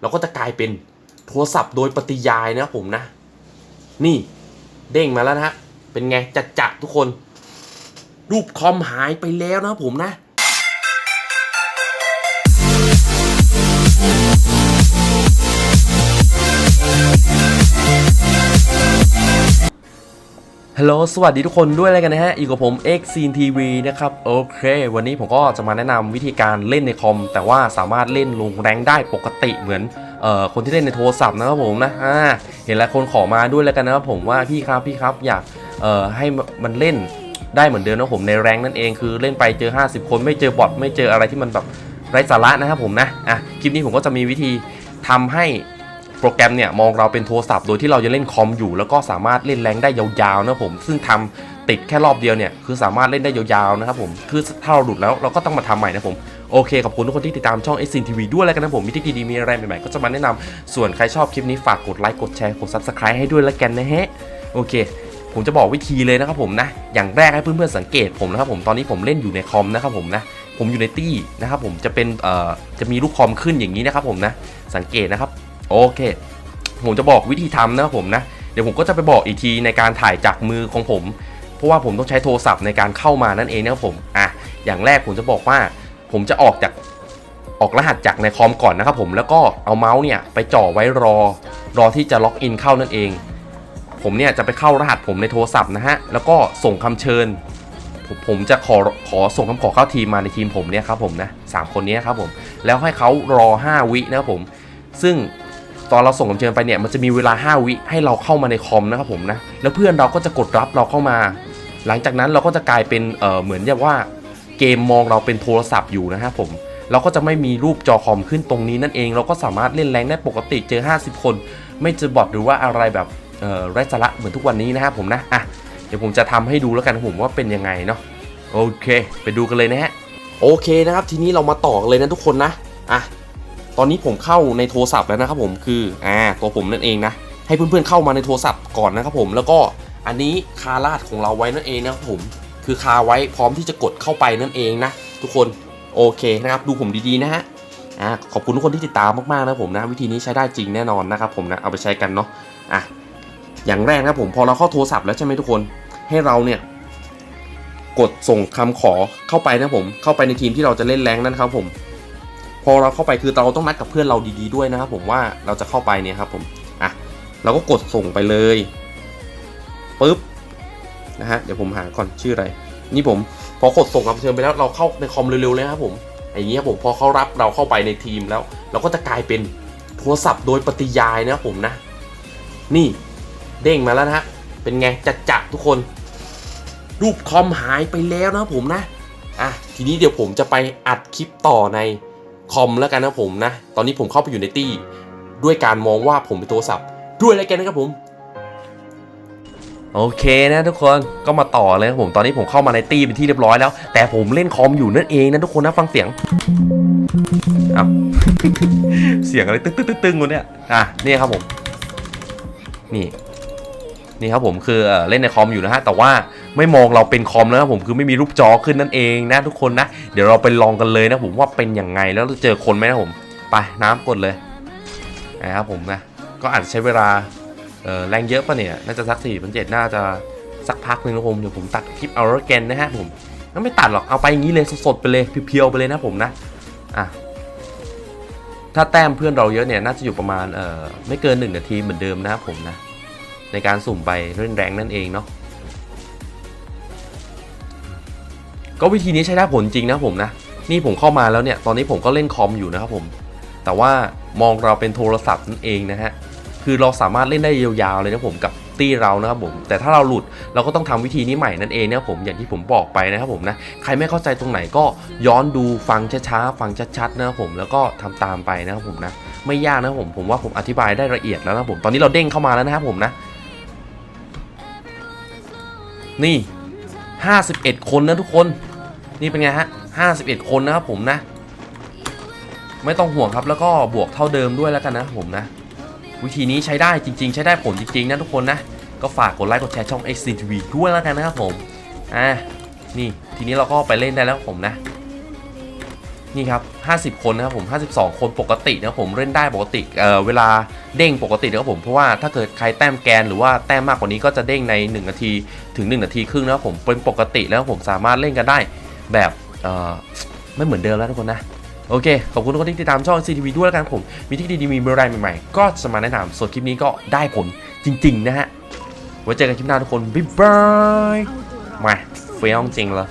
เราก็จะกลายเป็นโทรศัพท์โดยปฏิยายนะผมนะ นี่เด้งมาแล้วนะฮะ เป็นไงจัดจัดทุกคน รูปคอมหายไปแล้วนะครับผมนะ ฮัลโหลสวัสดีทุกคนด้วยเลยกันนะฮะ อยู่กับผม X Scene TV นะครับ โอเค วันนี้ผมก็จะมาแนะนำวิธีการเล่นในคอม แต่ว่าสามารถเล่นลงแรงได้ปกติเหมือนเอ่อคนที่เล่นในโทรศัพท์นะครับผมนะอ่าเห็นหลายคนขอมาด้วยแล้วกันนะครับผมว่าพี่ครับพี่ครับอยากเอ่อให้มันเล่นได้เหมือนเดิมนะผมในแรงนั่นเองคือเล่นไปเจอ 50 คนไม่เจอบอทไม่เจออะไรที่มันแบบไร้สาระนะครับผมนะอะคลิปนี้ผมก็จะมีวิธีทำให้ โปรแกรมเนี่ยมองเราเป็นโทรศัพท์โดยที่เราจะเล่นคอมอยู่ แล้วก็สามารถเล่นแรงได้ยาวๆนะผม ซึ่งทำติดแค่รอบเดียวเนี่ยคือสามารถเล่นได้ยาวๆนะครับผมคือถ้าเราหลุดแล้วเราก็ต้องมาทำใหม่นะผมโอเคขอบคุณทุกคนที่ติดตามช่อง s อ n TV ด้วยแล้วกันนะผมมีทคนิคดีๆมีอะไรใหม่ๆก็จะมาแนะนำส่วนใครชอบคลิปนี้ฝากกดไลค์กดแชร์กด Subscribe ให้ด้วยแล้วกันนะฮะโอเค ผมจะบอกวิธีเลยนะครับผมนะอย่างแรกให้เพื่อนๆสังเกตผมนะครับผมตอนนี้ผมเล่นอยู่ในคอมนะครับผมนะผมอยู่ในตี้นะครับผมจะเป็นเอ่อจะมีรูปคอมขึ้นอย่างนี้นะครับผมนะสังเกตนะครับ โอเคผมจะบอกวิธีทำนะครับผมนะเดี๋ยวผมก็จะไปบอกอีกทีในการถ่ายจากมือของผม เพราะว่าผมต้องใช้โทรศัพท์ในการเข้ามานั่นเองนะครับผมอะอย่างแรกผมจะบอกว่า ผมจะออกจากออกรหัสจากในคอมก่อนนะครับผมแล้วก็เอาเมาส์เนี่ยไปจ่อไว้รอ รอที่จะล็อกอินเข้านั่นเอง ผมเนี่ยจะไปเข้ารหัสผมในโทรศัพท์นะฮะแล้วก็ส่งคำเชิญผมผมจะขอขอส่งคำขอเข้าทีมมาในทีมผมเนี่ยครับผมนะสามคนนี้ครับผมแล้วให้เขารอ 5 วินะครับผม ซึ่ง ตอนเราส่งคำเชิญไปเนี่ยมันจะมีเวลา 5 วิให้เราเข้ามาในคอมนะครับผมนะแล้วเพื่อนเราก็จะกดรับเราเข้ามา หลังจากนั้นเราก็จะกลายเป็นเออเหมือนอย่างว่าเกมมองเราเป็นโทรศัพท์อยู่นะครับผมเราก็จะไม่มีรูปจอคอมขึ้นตรงนี้นั่นเอง เราก็สามารถเล่นแรงได้ปกติเจอ 50 คน ไม่เจอบอทหรือว่าอะไรแบบไร้สาระเหมือนทุกวันนี้นะครับผมนะอะเดี๋ยวผมจะทำให้ดูแล้วกันผมว่าเป็นยังไงเนาะโอเค ไปดูกันเลยนะฮะโอเคนะครับ ทีนี้เรามาต่อเลยนะทุกคนนะอะ ตอนนี้ผมเข้าในโทรศัพท์แล้วนะครับผมคืออ่าตัวผมนั่นเองนะให้เพื่อนๆเข้ามาในโทรศัพท์ก่อนนะครับผมแล้วก็อันนี้คาลาดของเราไว้นั่นเองนะครับผมคือคาไว้พร้อมที่จะกดเข้าไปนั่นเองนะทุกคนโอเคนะครับดูผมดีๆนะฮะอ่าขอบคุณทุกคนที่ติดตามมากๆนะผมนะ วิธีนี้ใช้ได้จริงแน่นอนนะครับผมนะเอาไปใช้กันเนาะอะอย่างแรกนะผมพอเราเข้าโทรศัพท์แล้วใช่ไหมทุกคนให้เราเนี่ยกดส่งคำขอเข้าไปนะผมเข้าไปในทีมที่เราจะเล่นแรงนั่นครับผม พอเราเข้าไปคือเราต้องนัดกับเพื่อนเราดีๆด้วยนะครับผมว่าเราจะเข้าไปเนี่ยครับผมอะเราก็กดส่งไปเลยปุ๊บนะฮะเดี๋ยวผมหาก่อนชื่ออะไร นี่ผมพอกดส่งคำเชิญไปแล้วเราเข้าในคอมเร็วๆเลยครับผมอย่างนี้ครับผมพอเขารับเราเข้าไปในทีมแล้ว เราก็จะกลายเป็นโทรศัพท์โดยปฏิยายนะครับผมนะ นี่เด้งมาแล้วนะฮะเป็นไงจัดจะทุกคน รูปคอมหายไปแล้วนะครับผมนะอะทีนี้เดี๋ยวผมจะไปอัดคลิปต่อใน คอมแล้วกันนะผมนะ ตอนนี้ผมเข้าไปอยู่ในตี้ ด้วยการมองว่าผมเป็นโทรศัพท์ ด้วยอะไรกันนะครับผม โอเคนะทุกคนก็มาต่อเลยครับผมตอนนี้ผมเข้ามาในตี้เป็นที่เรียบร้อยแล้ว แต่ผมเล่นคอมอยู่นั่นเองนะทุกคนนะฟังเสียงอ้าว เสียงอะไรตึ้งตึ้งตึ้งตึ้งวะเนี่ยอะนี่ครับผม นี่ นี่ครับผมคือเอ่อเล่นในคอมอยู่นะฮะแต่ว่า ไม่มองเราเป็นคอมแล้วนะผมคือไม่มีรูปจอขึ้นนั่นเองนะทุกคนนะ เดี๋ยวเราไปลองกันเลยนะผมว่าเป็นยังไงแล้วเจอคนไหมนะผม ไปน้ำกดเลยนะครับผมนะ ก็อาจจะใช้เวลาแรงเยอะปะเนี่ย น่าจะสักสี่พันเจ็ดน่าจะสักพักหนึ่งนะผมเดี๋ยวผมตัดคลิปเอาแล้วกันนะฮะผมก็ไม่ตัดหรอกเอาไปอย่างนี้เลยสดๆไปเลยเพียวๆไปเลยนะผมนะอะถ้าแต้มเพื่อนเราเยอะเนี่ยน่าจะอยู่ประมาณเอ่อไม่เกินหนึ่งนาทีเหมือนเดิมนะครับผมนะ ในการสุ่มไปเล่นแรงนั่นเองเนาะ ก็วิธีนี้ใช้ได้ผลจริงนะผมนะ นี่ผมเข้ามาแล้วเนี่ย ตอนนี้ผมก็เล่นคอมอยู่นะครับผม แต่ว่ามองเราเป็นโทรศัพท์นั่นเองนะฮะ คือเราสามารถเล่นได้ยาวๆเลยนะผมกับตี้เรานะครับผม แต่ถ้าเราหลุดเราก็ต้องทำวิธีนี้ใหม่นั่นเองนะครับผม อย่างที่ผมบอกไปนะครับผมนะ ใครไม่เข้าใจตรงไหนก็ย้อนดูฟังช้าๆ ฟังชัดๆนะครับผม แล้วก็ทำตามไปนะครับผมนะ ไม่ยากนะครับผม ผมว่าผมอธิบายได้ละเอียดแล้วนะผม ตอนนี้เราเด้งเข้ามาแล้วนะครับผมนะ นี่ 51 คนนะทุกคน นี่เป็นไงฮะ51 คนนะครับผมนะ ไม่ต้องห่วงครับแล้วก็บวกเท่าเดิมด้วยแล้วกันนะผมนะ วิธีนี้ใช้ได้จริง ๆ ใช้ได้ผลจริง ๆ นะทุกคนนะ ก็ฝากกดไลค์กดแชร์ช่อง X TV ด้วยแล้วกันนะครับผมอ่านี่ทีนี้เราก็ไปเล่นได้แล้วผมนะนี่ครับ 50 คนนะครับผม 52 คนปกตินะครับผมเล่นได้ปกติ เอ่อ เวลาเด้งปกตินะครับผม เพราะว่าถ้าเกิดใครแต้มแกนหรือว่าแต้มมากกว่านี้ก็จะเด้งใน 1 นาทีถึง 1 นาทีครึ่งนะครับผม เป็นปกติแล้วผมสามารถเล่นกันได้ แบบไม่เหมือนเดิมแล้วทุกคนนะ โอเค ขอบคุณทุกคนที่ติดตามช่อง CTV ด้วยแล้วกันผม มีที่ดีๆ มีอไรใหม่ๆ ก็จะมาแนะนำส่วนคลิปนี้ก็ได้ผลจริง ๆ นะฮะ ไว้เจอกันคลิปหน้าทุกคน บ๊ายบาย มาเฟี้ยงจริงเลย